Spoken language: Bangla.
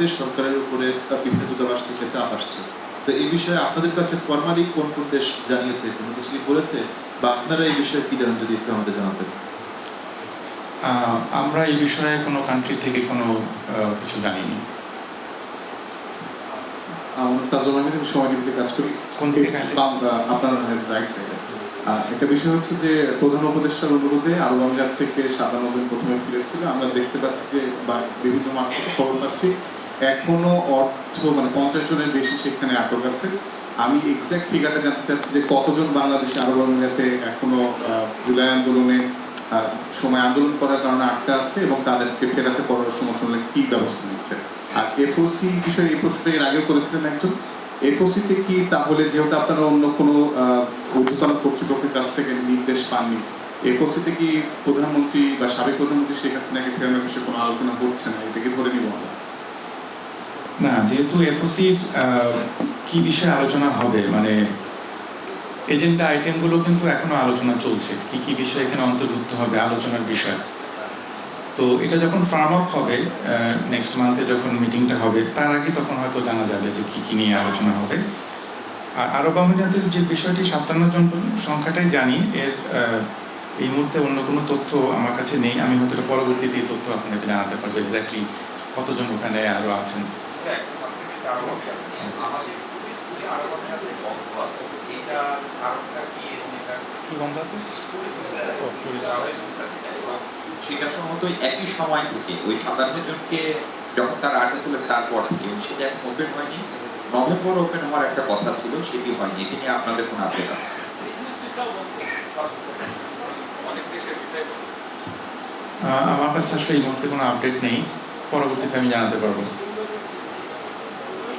মুহূর্তে সরকারের উপরে বিভিন্ন দূতাবাস থেকে চাপ আসছে। তো এই বিষয়ে আপনাদের কাছে ফর্মালি কোন কোন দেশ জানিয়েছে কোনো কিছু কি বলেছে? বা আপনারা এই বিষয়ে কি জানেন যদি একটু আমাদের জানাতেন? আমরা এই বিষয়ে কোনো কান্ট্রি থেকে কোনো কিছু জানিনি। একটা বিষয় হচ্ছে যে প্রধান উপদেষ্টার অনুরোধে আমিরাত থেকে সাদা নদী প্রথমে ফিরেছিল আমরা দেখতে পাচ্ছি যে বা বিভিন্ন মাধ্যমে খবর পাচ্ছি এখনও অর্থ মানে পঞ্চাশ জনের বেশি সেখানে আটক আছে। আমি এক্সাক্ট ফিগারটা জানতে চাচ্ছি যে কতজন বাংলাদেশি আরব আমিরাতে এখনও জুলাই আন্দোলনে সময় আন্দোলন করার কারণে আটকা আছে এবং তাদেরকে ফেরাতে পররাষ্ট্র মন্ত্রণালয় কি ব্যবস্থা নিচ্ছে। আর এফওসি বিষয়ে এই প্রশ্নটা এর আগেও করেছিলেন একজন। এফওসিতে কি তাহলে যেহেতু আপনারা অন্য কোনো ঊর্ধ্বতন কর্তৃপক্ষের কাছ থেকে নির্দেশ পাননি এফওসিতে কি প্রধানমন্ত্রী বা সাবেক প্রধানমন্ত্রী শেখ হাসিনাকে ফেরানোর বিষয়ে কোনো আলোচনা হচ্ছে না? এটাকে ধরে নিব আমরা। না, যেহেতু এফওসির কি বিষয়ে আলোচনা হবে? মানে এজেন্ডা আইটেমগুলো কিন্তু এখনও আলোচনা চলছে। কি কি বিষয় এখানে অন্তর্ভুক্ত হবে, আলোচনার বিষয়। তো এটা যখন ফার্ম আপ হবে নেক্সট মান্থে যখন মিটিংটা হবে, তার আগে তখন হয়তো জানা যাবে যে কি কি নিয়ে আলোচনা হবে। আর আরব আমিরাতের যে বিষয়টি, সাতান্ন জন সংখ্যাটাই জানি। এর এই মুহূর্তে অন্য কোনো তথ্য আমার কাছে নেই। আমি হয়তো পরবর্তীতে এই তথ্য আপনাকে জানাতে পারব এক্স্যাক্টলি কতজন ওখানে আরও আছেন। কি বন্ধ আছে? সেটা সম্ভবত ওই একই সময় থেকে ওই সাতান্ন জনকে যখন তারা তারপর থেকে। সেটা এখন ওপেন হয়নি। নভেম্বর ওপেন হওয়ার একটা কথা ছিল সেটি হয়নি। এটি নিয়ে আপনাদের কোনো আপডেট আছে? আহ, আমার কাছে আসলে এই মুহূর্তে কোনো আপডেট নেই। পরবর্তীতে আমি জানাতে পারব।